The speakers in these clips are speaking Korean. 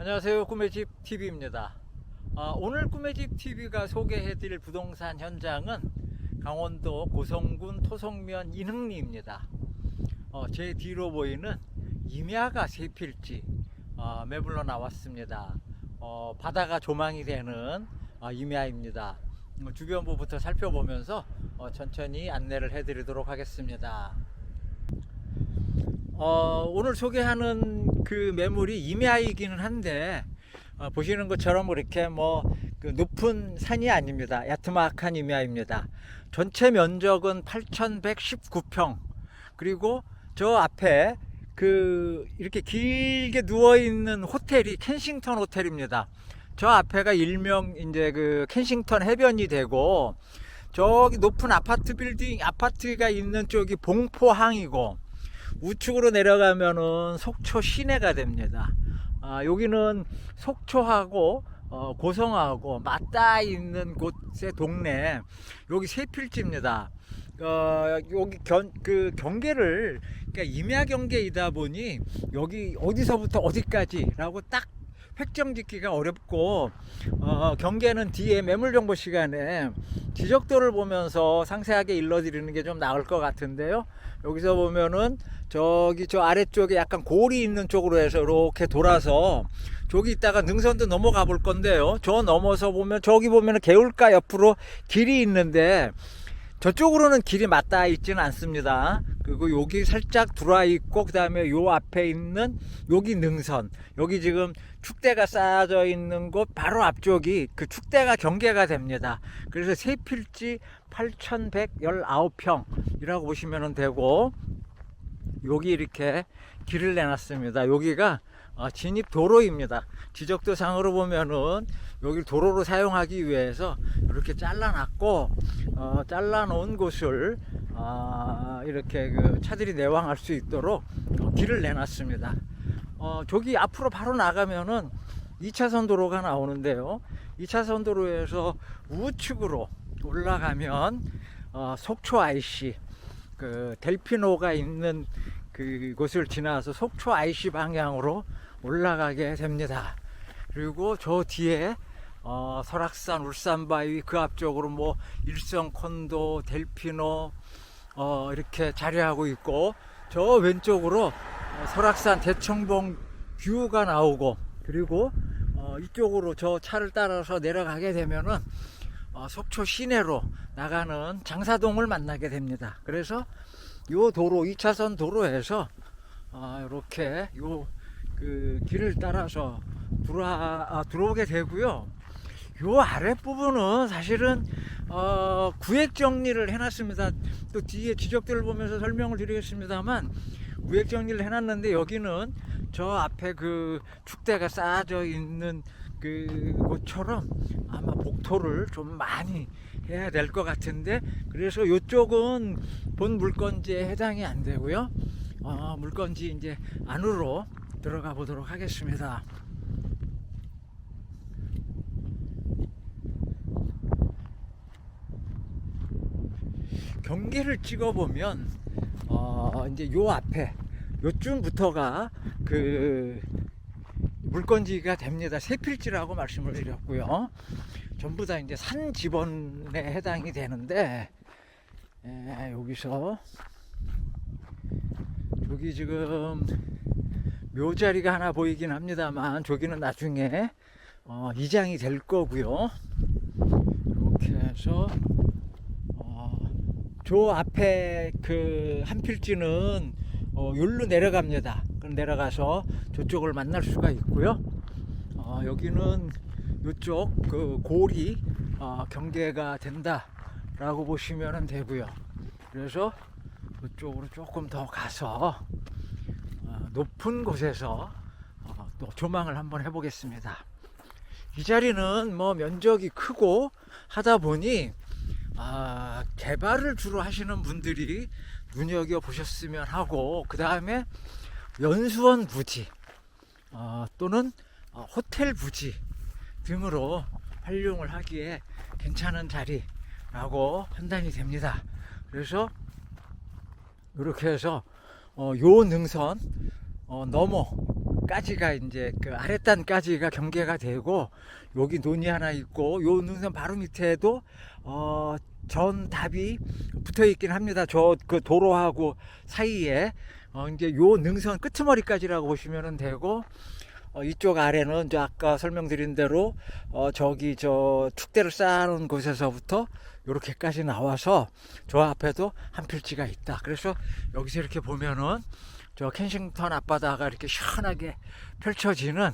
안녕하세요. 꿈의집 TV입니다. 아, 오늘 꿈의집 TV가 소개해드릴 부동산 현장은 강원도 고성군 토성면 인흥리입니다. 어, 제 뒤로 보이는 임야가 세 필지 어, 매물로 나왔습니다. 어, 바다가 조망이 되는 어, 임야입니다. 음, 주변부부터 살펴보면서 어, 천천히 안내를 해드리도록 하겠습니다. 어, 오늘 소개하는 그 매물이 임야이기는 한데 어, 보시는 것처럼 그렇게 뭐 그 높은 산이 아닙니다. 야트막한 임야입니다. 전체 면적은 8,119평. 그리고 저 앞에 그 이렇게 길게 누워 있는 호텔이 켄싱턴 호텔입니다. 저 앞에가 일명 이제 그 켄싱턴 해변이 되고 저기 높은 아파트 빌딩 아파트가 있는 쪽이 봉포항이고 우측으로 내려가면은 속초 시내가 됩니다. 아, 여기는 속초하고 어, 고성하고 맞닿아 있는 곳의 동네 여기 세 필지입니다. 어, 여기 견, 그 경계를 그러니까 임야 경계이다 보니 여기 어디서부터 어디까지라고 딱 획정 짓기가 어렵고 어, 경계는 뒤에 매물 정보 시간에 지적도를 보면서 상세하게 일러드리는 게 좀 나을 것 같은데요. 여기서 보면은 저기 저 아래쪽에 약간 골이 있는 쪽으로 해서 이렇게 돌아서 저기 있다가 능선도 넘어가 볼 건데요. 저 넘어서 보면 저기 보면은 개울가 옆으로 길이 있는데 저쪽으로는 길이 맞닿아 있지는 않습니다. 그리고 여기 살짝 들어와 있고 그다음에 요 앞에 있는 여기 능선 여기 지금 축대가 쌓여져 있는 곳 바로 앞쪽이 그 축대가 경계가 됩니다. 그래서 세 필지 8,119평이라고 보시면 되고 여기 이렇게 길을 내놨습니다. 여기가 어, 진입 도로입니다. 지적도 상으로 보면은 여기 도로로 사용하기 위해서 이렇게 잘라놨고 어, 잘라놓은 곳을 어, 이렇게 그 차들이 내왕할 수 있도록 어, 길을 내놨습니다. 어, 저기 앞으로 바로 나가면은 2차선 도로가 나오는데요. 2차선 도로에서 우측으로 올라가면 어, 속초 IC 그 델피노가 있는 그곳을 지나서 속초 IC 방향으로 올라가게 됩니다. 그리고 저 뒤에 어, 설악산, 울산바위 그 앞쪽으로 뭐 일성 콘도, 델피노 어, 이렇게 자리하고 있고 저 왼쪽으로 어, 설악산 대청봉 뷰가 나오고 그리고 어, 이쪽으로 저 차를 따라서 내려가게 되면은 어, 속초 시내로 나가는 장사동을 만나게 됩니다. 그래서 요 도로 2차선 도로에서 어, 이렇게 요 그 길을 따라서 들어와 아, 들어오게 되고요. 요 아랫 부분은 사실은 어, 구획 정리를 해놨습니다. 또 뒤에 지적들을 보면서 설명을 드리겠습니다만 구획 정리를 해놨는데 여기는 저 앞에 그 축대가 쌓아져 있는 그 곳처럼 아마 복토를 좀 많이 해야 될 것 같은데 그래서 이쪽은 본 물건지에 해당이 안 되고요. 어, 물건지 이제 안으로 들어가 보도록 하겠습니다. 경계를 찍어보면 어 이제 요 앞에 요쯤부터가 그 물건지가 됩니다. 세 필지라고 말씀을 드렸고요. 전부 다 이제 산 지번에 해당이 되는데 에, 여기서 여기 지금 묘자리가 하나 보이긴 합니다만 저기는 나중에 어, 이장이 될 거고요. 이렇게 해서 어, 저 앞에 그 한 필지는 어, 여기로 내려갑니다. 그럼 내려가서 저쪽을 만날 수가 있고요. 어, 여기는 이쪽 그 골이 어, 경계가 된다라고 보시면 되고요. 그래서 이쪽으로 조금 더 가서 어, 높은 곳에서 어, 또 조망을 한번 해보겠습니다. 이 자리는 뭐 면적이 크고 하다 보니 아, 개발을 주로 하시는 분들이 눈여겨 보셨으면 하고 그 다음에 연수원 부지 어, 또는 어, 호텔 부지 등으로 활용을 하기에 괜찮은 자리라고 판단이 됩니다. 그래서 이렇게 해서 어, 요 능선 어, 넘어 까지가 이제 그 아랫단까지가 경계가 되고 여기 논이 하나 있고 요 능선 바로 밑에도 어, 전 답이 붙어 있긴 합니다. 저 그 도로하고 사이에 어, 이제 요 능선 끄트머리까지라고 보시면 되고 어, 이쪽 아래는 저 아까 설명드린 대로 어, 저기 저 축대를 쌓아놓은 곳에서부터 이렇게까지 나와서 저 앞에도 한 필지가 있다. 그래서 여기서 이렇게 보면은 저 켄싱턴 앞바다가 이렇게 시원하게 펼쳐지는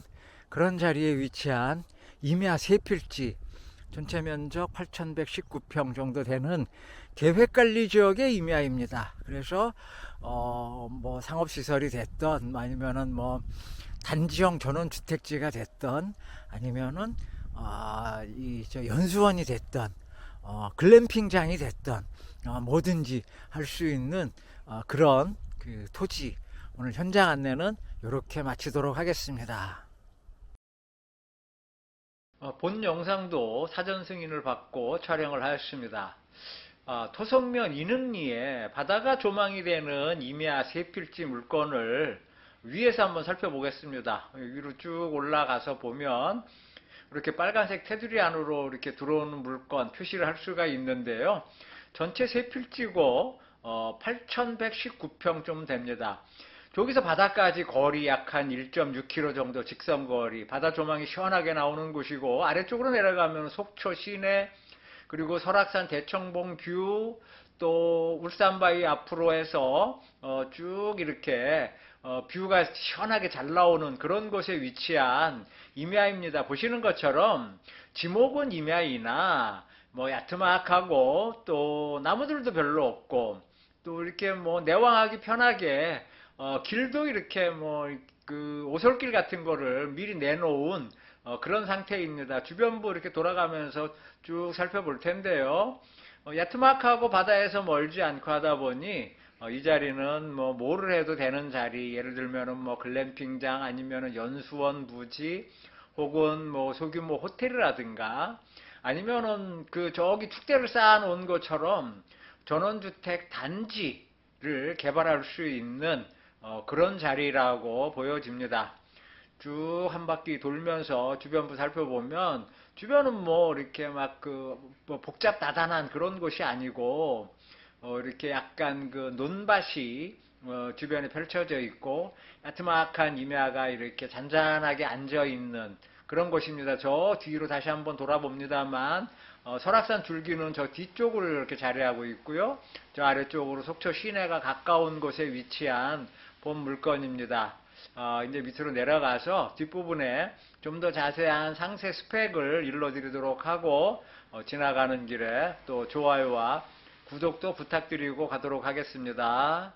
그런 자리에 위치한 임야 세 필지 전체 면적 8,119평 정도 되는 계획관리 지역의 임야입니다. 그래서 어 뭐 상업 시설이 됐던 아니면은 뭐 단지형 전원 주택지가 됐던 아니면은 아이 저 연수원이 됐던 어 글램핑장이 됐던 어 뭐든지 할 수 있는 어 그런 그 토지 오늘 현장 안내는 이렇게 마치도록 하겠습니다. 어, 본 영상도 사전 승인을 받고 촬영을 하였습니다. 아, 토성면 이능리에 바다가 조망이 되는 임야 세필지 물건을 위에서 한번 살펴보겠습니다. 위로 쭉 올라가서 보면 이렇게 빨간색 테두리 안으로 이렇게 들어오는 물건 표시를 할 수가 있는데요. 전체 세필지고 어, 8,119평 좀 됩니다. 저기서 바다까지 거리 약 한 1.6km 정도 직선 거리, 바다 조망이 시원하게 나오는 곳이고 아래쪽으로 내려가면 속초 시내 그리고 설악산 대청봉 뷰, 또 울산바위 앞으로 해서 어, 쭉 이렇게 어, 뷰가 시원하게 잘 나오는 그런 곳에 위치한 임야입니다. 보시는 것처럼 지목은 임야이나 뭐 야트막하고 또 나무들도 별로 없고 또 이렇게 뭐 내왕하기 편하게 어, 길도 이렇게 뭐 그 오솔길 같은 거를 미리 내놓은 어, 그런 상태입니다. 주변부 이렇게 돌아가면서 쭉 살펴볼 텐데요. 어, 야트막하고 바다에서 멀지 않고 하다 보니 어, 이 자리는 뭐 뭐를 해도 되는 자리 예를 들면은 뭐 글램핑장 아니면은 연수원 부지 혹은 뭐 소규모 호텔이라든가 아니면은 그 저기 축대를 쌓아 놓은 것처럼 전원주택 단지를 개발할 수 있는 어, 그런 자리라고 보여집니다. 쭉 한 바퀴 돌면서 주변부 살펴보면 주변은 뭐 이렇게 막 그 뭐 복잡다단한 그런 곳이 아니고 어, 이렇게 약간 그 논밭이 어, 주변에 펼쳐져 있고 야트막한 임야가 이렇게 잔잔하게 앉아 있는 그런 곳입니다. 저 뒤로 다시 한번 돌아봅니다만 어, 설악산 줄기는 저 뒤쪽을 이렇게 자리하고 있고요. 저 아래쪽으로 속초 시내가 가까운 곳에 위치한 본 물건입니다. 어, 이제 밑으로 내려가서 뒷부분에 좀 더 자세한 상세 스펙을 일러드리도록 하고 어, 지나가는 길에 또 좋아요와 구독도 부탁드리고 가도록 하겠습니다.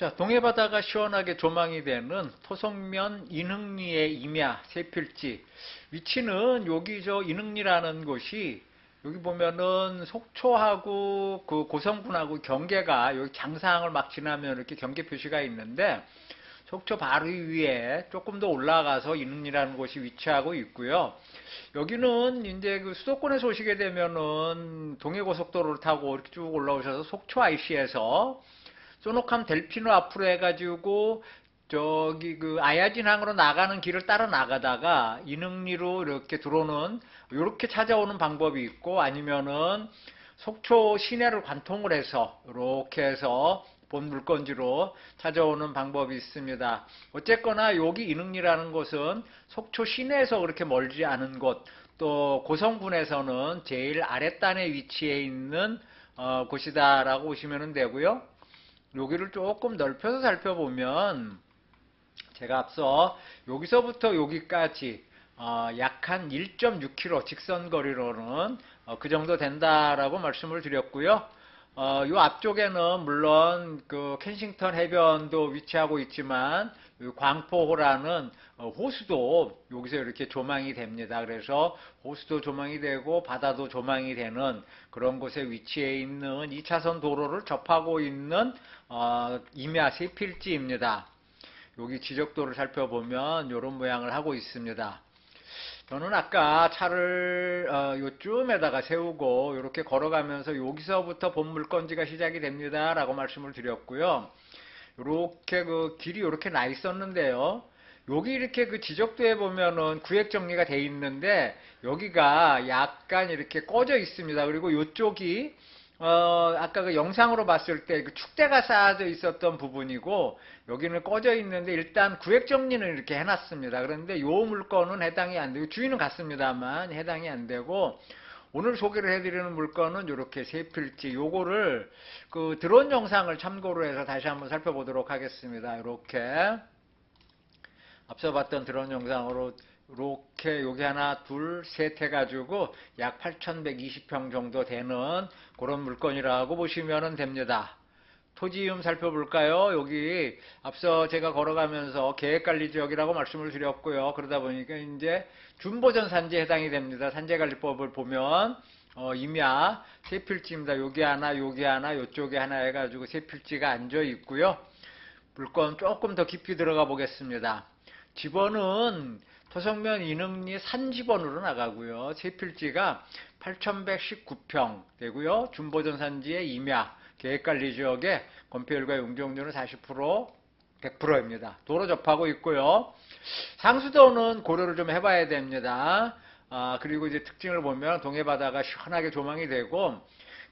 자, 동해바다가 시원하게 조망이 되는 토성면 인흥리의 임야 세필지 위치는 여기 저 인흥리라는 곳이 여기 보면은 속초하고 그 고성군하고 경계가 여기 장상을 막 지나면 이렇게 경계 표시가 있는데 속초 바로 위에 조금 더 올라가서 인흥리라는 곳이 위치하고 있고요. 여기는 이제 그 수도권에서 오시게 되면은 동해고속도로를 타고 이렇게 쭉 올라오셔서 속초 IC에서 소노캄 델피노 앞으로 해가지고 저기 그 아야진항으로 나가는 길을 따라 나가다가 인흥리로 이렇게 들어오는 이렇게 찾아오는 방법이 있고 아니면은 속초 시내를 관통을 해서 이렇게 해서 본 물건지로 찾아오는 방법이 있습니다. 어쨌거나 여기 인흥리라는 곳은 속초 시내에서 그렇게 멀지 않은 곳, 또 고성군에서는 제일 아랫단에 위치해 있는 어, 곳이다라고 보시면 되고요. 여기를 조금 넓혀서 살펴보면 제가 앞서 여기서부터 여기까지 어, 약한 1.6km 직선 거리로는 어, 그 정도 된다라고 말씀을 드렸고요. 어, 이 앞쪽에는 물론 그 켄싱턴 해변도 위치하고 있지만 광포호라는 어, 호수도 여기서 이렇게 조망이 됩니다. 그래서 호수도 조망이 되고 바다도 조망이 되는 그런 곳에 위치해 있는 2차선 도로를 접하고 있는 어, 임야 세필지입니다. 여기 지적도를 살펴보면 이런 모양을 하고 있습니다. 저는 아까 차를 어, 요쯤에다가 세우고 이렇게 걸어가면서 여기서부터 본 물건지가 시작이 됩니다 라고 말씀을 드렸고요 요렇게 그 길이 요렇게 나 있었는데요. 여기 이렇게 그 지적도에 보면은 구획 정리가 돼 있는데 여기가 약간 이렇게 꺼져 있습니다. 그리고 요쪽이 어 아까 그 영상으로 봤을 때 그 축대가 쌓아져 있었던 부분이고 여기는 꺼져 있는데 일단 구획 정리는 이렇게 해놨습니다. 그런데 요 물건은 해당이 안 되고 주인은 같습니다만 해당이 안 되고 오늘 소개를 해드리는 물건은 이렇게 세 필지 요거를 그 드론 영상을 참고로 해서 다시 한번 살펴보도록 하겠습니다. 이렇게 앞서 봤던 드론 영상으로 이렇게 여기 하나 둘 셋 해가지고 약 8,120평 정도 되는 그런 물건이라고 보시면 됩니다. 토지음 살펴볼까요? 여기 앞서 제가 걸어가면서 계획관리지역이라고 말씀을 드렸고요. 그러다 보니까 이제 준보전 산지에 해당이 됩니다. 산재관리법을 보면 어, 임야 세 필지입니다. 여기 하나, 여기 하나, 요쪽에 하나 해가지고 세 필지가 앉아 있고요. 물건 조금 더 깊이 들어가 보겠습니다. 집원은 토성면 이능리 산지번으로 나가고요. 세 필지가 8,119평 되고요. 준보전 산지의 임야 계획관리 지역의 건폐율과 용적률은 40% 100%입니다. 도로 접하고 있고요. 상수도는 고려를 좀 해봐야 됩니다. 아, 그리고 이제 특징을 보면 동해바다가 시원하게 조망이 되고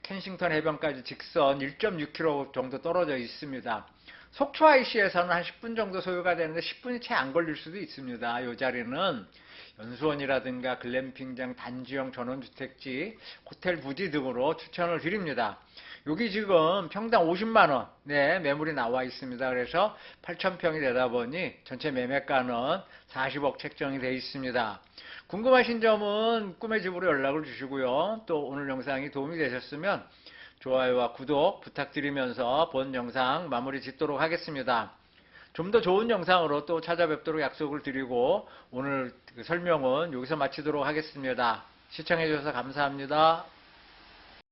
켄싱턴 해변까지 직선 1.6km 정도 떨어져 있습니다. 속초 IC에서는 한 10분 정도 소요가 되는데 10분이 채 안 걸릴 수도 있습니다. 이 자리는 연수원이라든가 글램핑장, 단지형 전원주택지, 호텔 부지 등으로 추천을 드립니다. 여기 지금 평당 50만 원, 네, 매물이 나와 있습니다. 그래서 8,000평이 되다 보니 전체 매매가는 40억 책정이 되어 있습니다. 궁금하신 점은 꿈의 집으로 연락을 주시고요. 또 오늘 영상이 도움이 되셨으면 좋아요와 구독 부탁드리면서 본 영상 마무리 짓도록 하겠습니다. 좀 더 좋은 영상으로 또 찾아뵙도록 약속을 드리고 오늘 그 설명은 여기서 마치도록 하겠습니다. 시청해주셔서 감사합니다.